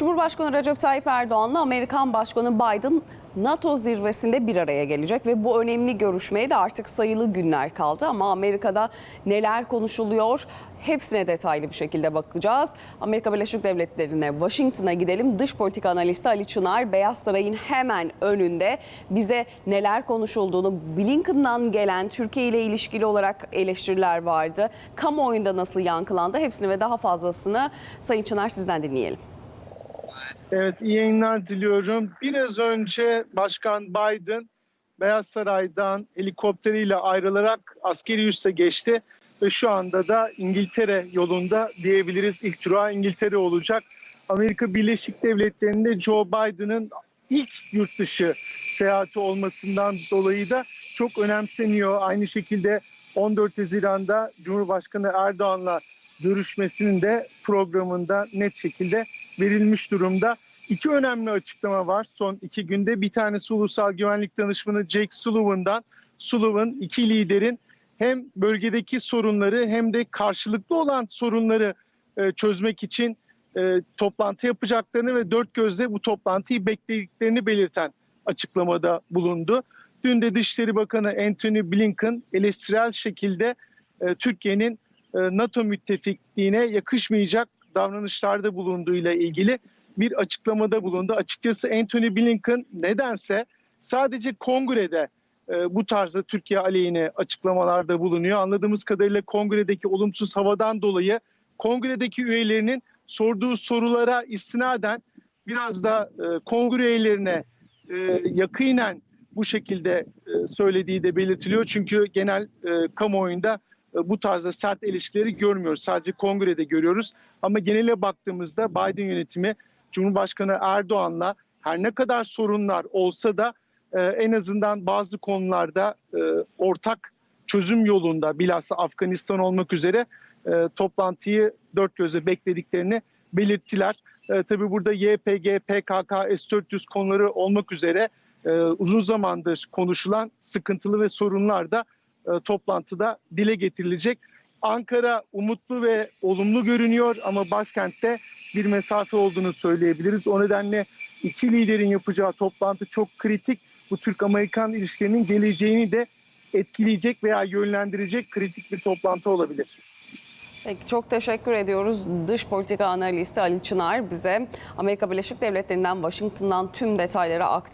Cumhurbaşkanı Recep Tayyip Erdoğan'la Amerikan Başkanı Biden NATO zirvesinde bir araya gelecek ve bu önemli görüşmeye de artık sayılı günler kaldı ama Amerika'da neler konuşuluyor hepsine detaylı bir şekilde bakacağız. Amerika Birleşik Devletleri'ne Washington'a gidelim. Dış politika analisti Ali Çınar Beyaz Saray'ın hemen önünde bize neler konuşulduğunu Blinken'dan gelen Türkiye ile ilişkili olarak eleştiriler vardı. Kamuoyunda nasıl yankılandı hepsini ve daha fazlasını Sayın Çınar sizden dinleyelim. Evet iyi yayınlar diliyorum. Biraz önce Başkan Biden Beyaz Saray'dan helikopteriyle ayrılarak askeri üsse geçti ve şu anda da İngiltere yolunda diyebiliriz. İlk durağı İngiltere olacak. Amerika Birleşik Devletleri'nde Joe Biden'ın ilk yurt dışı seyahati olmasından dolayı da çok önemseniyor. Aynı şekilde 14 Haziran'da Cumhurbaşkanı Erdoğan'la görüşmesinin de programında net şekilde verilmiş durumda. İki önemli açıklama var son iki günde. Bir tanesi Ulusal Güvenlik Danışmanı Jake Sullivan'dan. Sullivan iki liderin hem bölgedeki sorunları hem de karşılıklı olan sorunları e, çözmek için e, toplantı yapacaklarını ve dört gözle bu toplantıyı beklediklerini belirten açıklamada bulundu. Dün de Dışişleri Bakanı Anthony Blinken eleştirel şekilde e, Türkiye'nin e, NATO müttefikliğine yakışmayacak davranışlarda bulunduğuyla ilgili bir açıklamada bulundu. Açıkçası Anthony Blinken nedense sadece kongrede e, bu tarzda Türkiye aleyhine açıklamalarda bulunuyor. Anladığımız kadarıyla kongredeki olumsuz havadan dolayı kongredeki üyelerinin sorduğu sorulara istinaden biraz da e, kongre üyelerine e, yakinen bu şekilde e, söylediği de belirtiliyor. Çünkü genel e, kamuoyunda bu tarzda sert ilişkileri görmüyoruz. Sadece kongrede görüyoruz. Ama genele baktığımızda Biden yönetimi Cumhurbaşkanı Erdoğan'la her ne kadar sorunlar olsa da e, en azından bazı konularda e, ortak çözüm yolunda bilhassa Afganistan olmak üzere e, toplantıyı dört gözle beklediklerini belirttiler. E, tabii burada YPG, PKK, S-400 konuları olmak üzere e, uzun zamandır konuşulan sıkıntılı ve sorunlar da e, toplantıda dile getirilecek. Ankara umutlu ve olumlu görünüyor ama başkentte bir mesafe olduğunu söyleyebiliriz. O nedenle iki liderin yapacağı toplantı çok kritik. Bu Türk-Amerikan ilişkilerinin geleceğini de etkileyecek veya yönlendirecek kritik bir toplantı olabilir. Peki çok teşekkür ediyoruz. Dış politika analisti Ali Çınar bize Amerika Birleşik Devletleri'nden Washington'dan tüm detayları aktardı.